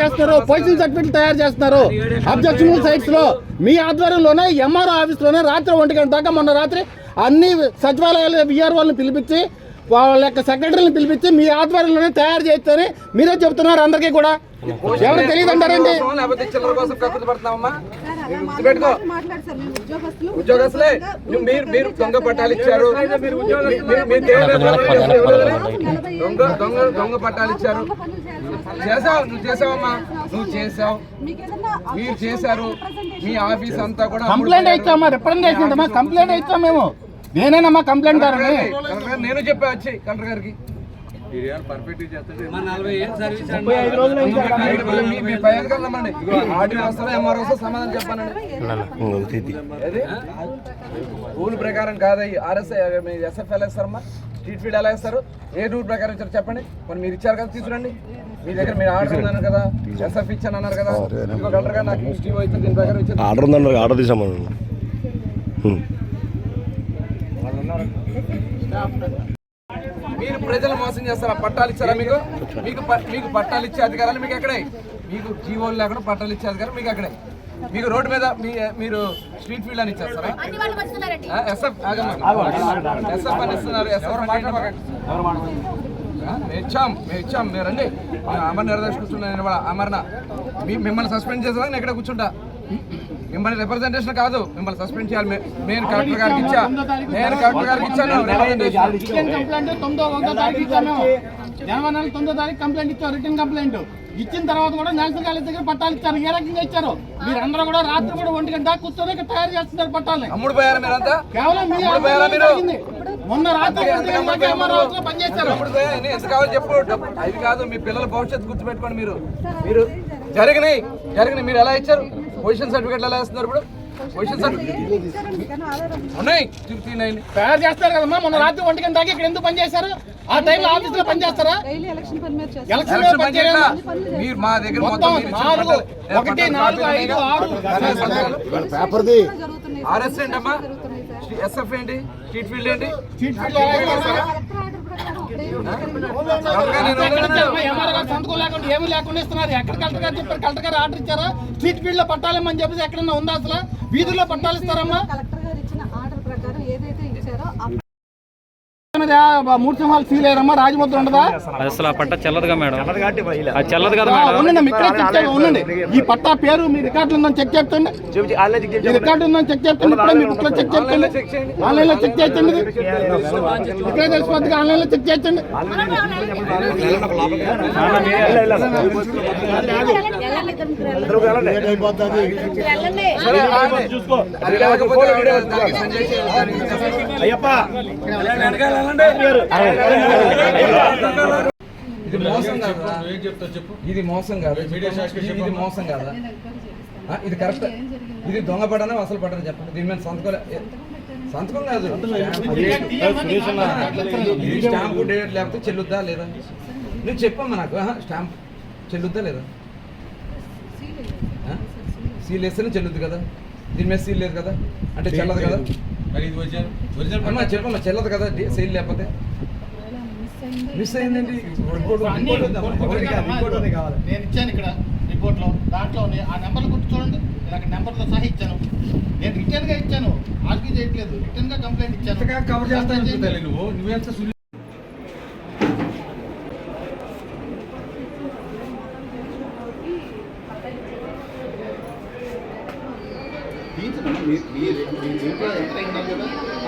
చేస్తున్నారు position certificate తయారు చేస్తున్నారు. అబ్జెక్షనబుల్ సైట్స్లో మీ ఆధ్వర్యంలోనే ఎంఆర్ఓ ఆఫీస్లోనే రాత్రి ఒంటి గంట దాకా మొన్న రాత్రి అన్ని సచివాలయాలు విఆర్ వాళ్ళని పిలిపించి వాళ్ళ యొక్క సెక్రటరీని పిలిపించి మీ ఆధ్వర్యంలోనే తయారు చేస్తారని మీరే చెప్తున్నారు అందరికీ కూడా. ఎవరు తెలియదు అంటారండి? ఉద్యోగస్తులు. మీరు మీరు దొంగ పట్టాలు ఇచ్చారు. దొంగ దొంగ దొంగ పట్టాలు ఇచ్చారు. చేసావు నువ్వు చేసావమ్మా నువ్వు చేసావు మీరు చేశారు. మీ ఆఫీస్ అంతా కూడా కంప్లైంట్ ఇచ్చామా ఇచ్చామా కంప్లైంట్ ఇచ్చాం మేము. నేనేనమ్మా కంప్లైంట్ దారని కలెక్టర్ గారు నేను చెప్పా వచ్చి కలెక్టర్ గారికి. రూల్ ప్రకారం కాదు ఆర్ఎస్ ఎస్ఎఫ్ఎల్ వేస్తారమ్మా స్ట్రీట్ ఫీడ్ ఎలా వేస్తారు? ఏ రూల్ ప్రకారం ఇచ్చారు చెప్పండి. మరి మీరు ఇచ్చారు కదా తీసుకురండి. మీ దగ్గర మీరు ఆర్డర్ ఉందన్నారు కదా ఎస్ఎఫ్ ఇచ్చాను అన్నారు కదా. ఇంకో కలెక్టర్ గారు నాకు స్టీవ్ అయితే దీని ప్రకారం ఇచ్చారు. ఆర్డర్ ఉందన్నారు ఆర్డర్ తీసామని మీరు ప్రజలు మోసం చేస్తారా? పట్టాలు ఇచ్చారా మీకు? మీకు మీకు పట్టాలు ఇచ్చే అధికారాలు మీకు ఎక్కడే? మీకు జీవోలు లేకుండా పట్టాలు ఇచ్చే అధికారం మీకు ఎక్కడే? మీకు రోడ్డు మీద మీ మీరు స్ట్రీట్ ఫీల్డ్ అని ఇచ్చేస్తారా ఆ, ఎస్ఎఫ్. ఎస్ఎఫ్ అని ఇస్తున్నారు. ఎస్ఎఫ్ ఇచ్చాం మేము ఇచ్చాం మీరు రండి. మేము అమర్ నిర్దేశిస్తున్నాను ఇవాళ అమర్న. మీ మిమ్మల్ని సస్పెండ్ చేసేదా నేను ఎక్కడ కూర్చుంటా? మిమ్మల్ని రిప్రజెంటేషన్ కాదు మిమ్మల్ని సస్పెండ్ చేయాలి. నేను కలెక్టర్ గారికి ఇచ్చా. నేను కలెక్టర్ గారికి ఇచ్చాను కంప్లైంట్ జనవరి నెల తొమ్మిదో తారీఖు రిటర్న్ కంప్లైంట్ ఇచ్చిన తర్వాత కూడా నేషనల్ కాలేజ్ దగ్గర పట్టాలు ఇచ్చారు ఏ రకంగా ఇచ్చారు? మీరందరూ కూడా రాత్రి కూడా ఒంటి గంట దాకా కూర్చొని తయారు చేస్తున్నారు పట్టాలని. అమ్ముడు పోయారా మీరంతా కేవలం మీరు. మొన్న రాత్రి పనిచేశారు. ఎంత కావాలి చెప్పు. అది కాదు మీ పిల్లల భవిష్యత్తు గుర్తుపెట్టుకోండి మీరు. మీరు జరిగినాయి. జరిగినాయి. మీరు ఎలా ఇచ్చారు? పొజిషన్ సర్టిఫికెట్లు ఎలా ఇస్తున్నారు ఇప్పుడు? పొజిషన్ సర్టిఫికెట్ ఉన్నాయి. తిరుపతి నైన్ తయారు చేస్తారు కదమ్మా. మొన్న రాత్రి ఒంటి గంట దాకా ఇక్కడ ఎందుకు పనిచేశారు ఆ టైంలో ఆఫీసులో పనిచేస్తారా డైలీ ఎలక్షన్ పని చేస్తారు. ఎలక్షన్ ఎలక్షన్ పని పని? చేయాలి మీరు మా దగ్గర మొత్తం నాలుగు ఒకటి నాలుగు ఐదు? ఆరు. పేపర్ది. ఆర్ఎస్ ఏంటమ్మా. ఎస్ఎఫ్ ఏంటి? స్ట్రీట్ ఫీల్డ్ ఏంటి? సీట్ ఫీల్డ్ సంతకం లేకుండా ఏమీ లేకుండా ఇస్తున్నారు ఎక్కడ కలెక్టర్ గారు చెప్పారు కలెక్టర్ గారు ఆర్డర్ ఇచ్చారా స్ట్రీట్ ఫీల్డ్లో పట్టాలేమని చెప్పేసి ఎక్కడన్నా ఉందా అసలు వీధుల్లో పట్టాలు ఇస్తారమ్మా కలెక్టర్ గారు ఇచ్చిన ఆర్డర్ ప్రకారం ఏదైతే ఇచ్చారో మూడు సింహాలు సీల్ అయ్యారమ్మా? రాజముద్ర ఉండదా? అసలు ఆ పట్ట చల్లదుగా మేడం. చల్లదు కదా ఉండండి మీ ఇక్కడే చెక్ చేయండి ఉండండి. ఈ పట్టా పేరు మీ రికార్డు ఉందని చెక్ చేయండి ఈ రికార్డు ఉందని చెక్ చేయండి ఇప్పుడే మీ బుక్లో చెక్ చేయండి. ఆన్లైన్లో చెక్ చేయండి. ఇక్కడే తెలిసిపోద్ది ఆన్లైన్లో చెక్ చేయండి సరే, ఇది మోసం కాదా. ఇది మోసం కాదు. ఇది మోసం కాదా? ఇది కరెక్ట్. ఇది దొంగ పడనా అసలు పడని చెప్పండి. దీని మీద సంతకం సంతకం కాదు. ఇది స్టాంపు డేట్ లేకపోతే చెల్లుద్దా లేదా? నువ్వు చెప్పమ్మా నాకు. స్టాంప్ చెల్లుద్దా లేదా? సీల్ వేస్తేనే చెల్లుద్ది కదా? దీని మీద సీల్ లేదు కదా? అంటే చెల్లదు కదా? అమ్మా చెప్పమ్మా చెల్లదు కదా డి- సీల్ లేకపోతే? మిస్ అయిందండి. నేను ఇచ్చాను ఇక్కడ రిపోర్ట్లో దాంట్లో. ఆ నెంబర్లు గుర్తు చూడండి. నేను అక్కడ నెంబర్తో సహా ఇచ్చాను. నేను రిటర్న్గా ఇచ్చాను. ఆర్గ్యూ చేయట్లేదు. రిటర్న్గా కంప్లైంట్ ఇచ్చాను. కవర్ చేస్తాను నువ్వు. నువ్వెంత తీయించండి. మీ- మీ- మీ దీంట్లో ఎంత అయిందో కదా? ఆ,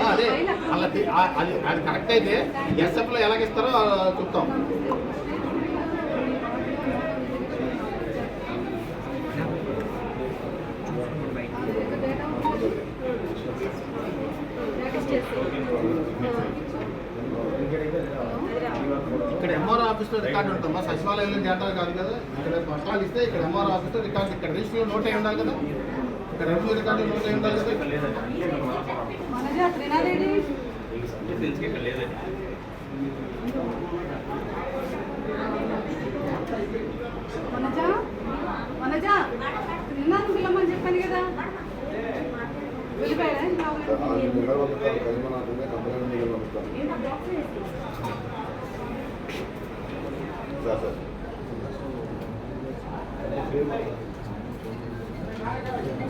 అదే అలా తీ- అది అది కరెక్ట్ అయితే ఎస్ఎఫ్లో ఎలాగిస్తారో ఆ, చెప్తాం ఇక్కడ ఎంఆర్ఓ ఆఫీస్లో రికార్డు ఉంటుందా? సచివాలయంలో డేటా కాదు కదా. ఇక్కడ పట్టాలు ఇస్తే ఇక్కడ ఎంఆర్ఓ ఆఫీస్లో రికార్డు ఇక్కడ రిజిస్టర్ నోట్ అయి ఉండాలి కదా. రెవెన్యూ రికార్డు త్రినాథ్ పిల్లమని చెప్పాను కదా. ఇంకా ఆ